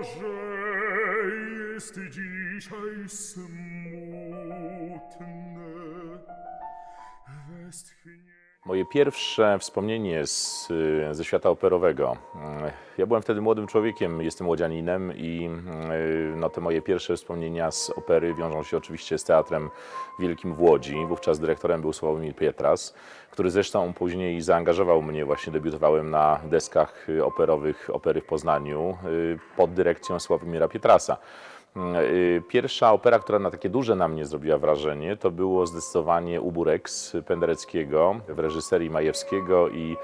Boże jest dzisiaj smutne westchnienie. Moje pierwsze wspomnienie z, y, ze świata operowego. Y, Ja byłem wtedy młodym człowiekiem, jestem łodzianinem i y, no, te moje pierwsze wspomnienia z opery wiążą się oczywiście z Teatrem Wielkim w Łodzi. Wówczas dyrektorem był Sławomir Pietras, który zresztą później zaangażował mnie, właśnie debiutowałem na deskach operowych Opery w Poznaniu pod dyrekcją Sławomira Pietrasa. Y, Pierwsza opera, która na takie duże na mnie zrobiła wrażenie, to było zdecydowanie Ubureks Pendereckiego w reżyserii Majewskiego i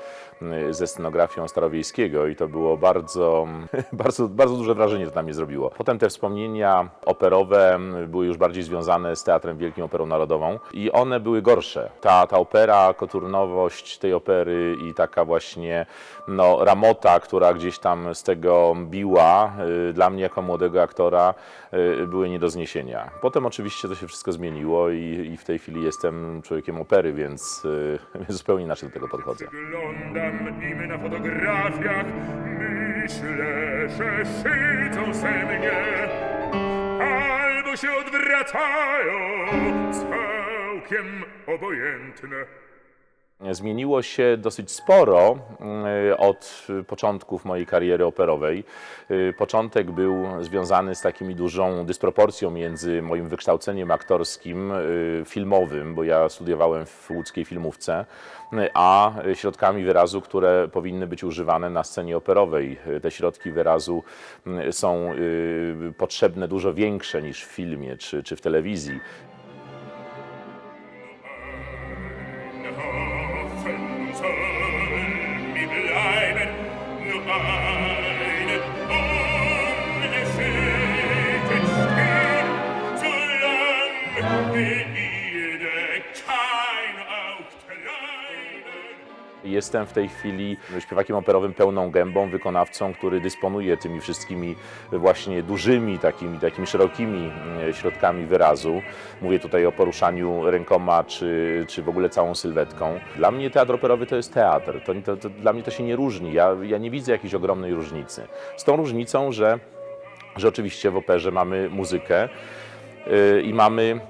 y, ze scenografią Starowiejskiego i to było bardzo, bardzo, bardzo duże wrażenie to na mnie zrobiło. Potem te wspomnienia operowe były już bardziej związane z Teatrem Wielkim Operą Narodową i one były gorsze. Ta, ta opera, koturnowość tej opery i taka właśnie no, ramota, która gdzieś tam z tego biła, y, dla mnie jako młodego aktora były nie do zniesienia. Potem oczywiście to się wszystko zmieniło i, i w tej chwili jestem człowiekiem opery, więc, więc zupełnie inaczej do tego podchodzę. Przyglądam im na fotografiach, myślę, że szydzą ze mnie, albo się odwracają, całkiem obojętne. Zmieniło się dosyć sporo y, od początków mojej kariery operowej. Y, Początek był związany z takimi dużą dysproporcją między moim wykształceniem aktorskim, y, filmowym, bo ja studiowałem w łódzkiej filmówce, a środkami wyrazu, które powinny być używane na scenie operowej. Te środki wyrazu są potrzebne dużo większe niż w filmie czy, czy w telewizji. mi bleiben, nur Jestem w tej chwili śpiewakiem operowym pełną gębą, wykonawcą, który dysponuje tymi wszystkimi właśnie dużymi, takimi, takimi szerokimi e, środkami wyrazu. Mówię tutaj o poruszaniu rękoma, czy, czy w ogóle całą sylwetką. Dla mnie teatr operowy to jest teatr. To, to, to, dla mnie to się nie różni. Ja, ja nie widzę jakiejś ogromnej różnicy. Z tą różnicą, że, że oczywiście w operze mamy muzykę yy, i mamy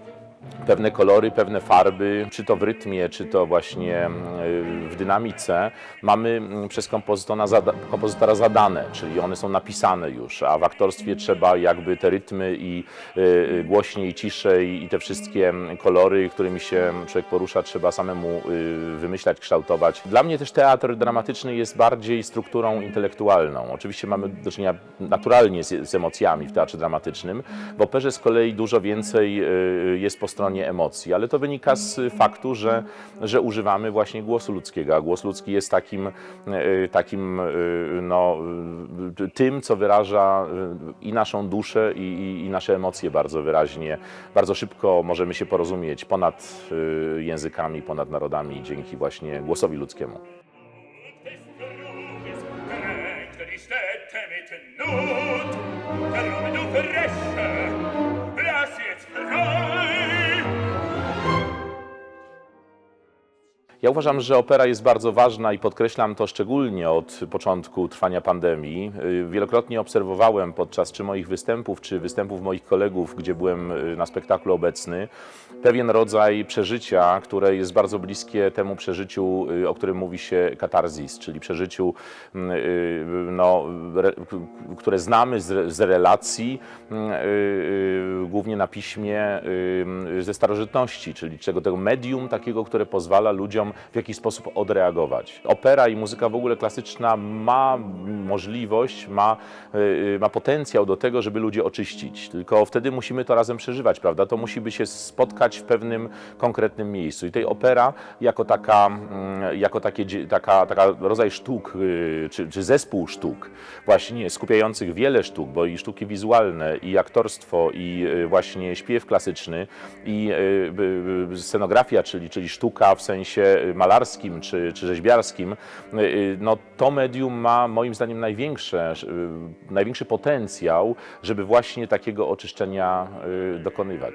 pewne kolory, pewne farby, czy to w rytmie, czy to właśnie y, w dynamice, mamy mm, przez kompozytora, zada, kompozytora zadane, czyli one są napisane już, a w aktorstwie trzeba jakby te rytmy i y, y, głośniej, ciszej i te wszystkie mm, kolory, którymi się człowiek porusza, trzeba samemu y, wymyślać, kształtować. Dla mnie też teatr dramatyczny jest bardziej strukturą intelektualną. Oczywiście mamy do czynienia naturalnie z, z emocjami w teatrze dramatycznym. W operze z kolei dużo więcej jest po stronie emocji, ale to wynika z faktu, że, że używamy właśnie głosu ludzkiego, a głos ludzki jest takim, y, takim y, no, y, tym, co wyraża i naszą duszę, i, i, i nasze emocje bardzo wyraźnie. Bardzo szybko możemy się porozumieć ponad językami, ponad narodami dzięki właśnie głosowi ludzkiemu. Ja uważam, że opera jest bardzo ważna i podkreślam to szczególnie od początku trwania pandemii. Y, Wielokrotnie obserwowałem podczas czy moich występów, czy występów moich kolegów, gdzie byłem y, na spektaklu obecny, pewien rodzaj przeżycia, które jest bardzo bliskie temu przeżyciu, y, o którym mówi się katarzis, czyli przeżyciu, y, no, re, które znamy z, z relacji, y, głównie na piśmie y, ze starożytności, czyli czego tego medium takiego, które pozwala ludziom w jakiś sposób odreagować. Opera i muzyka w ogóle klasyczna ma możliwość, ma, y, ma potencjał do tego, żeby ludzi oczyścić. Tylko wtedy musimy to razem przeżywać, prawda? To musi by się spotkać w pewnym konkretnym miejscu. I tej opera jako taka, mm, jako takie, taka, taka rodzaj sztuk, y, czy, czy zespół sztuk, właśnie skupiających wiele sztuk, bo i sztuki wizualne, i aktorstwo, i y, właśnie śpiew klasyczny, i y, y, scenografia, czyli, czyli sztuka w sensie malarskim czy, czy rzeźbiarskim, no to medium ma moim zdaniem największe, największy potencjał, żeby właśnie takiego oczyszczenia dokonywać.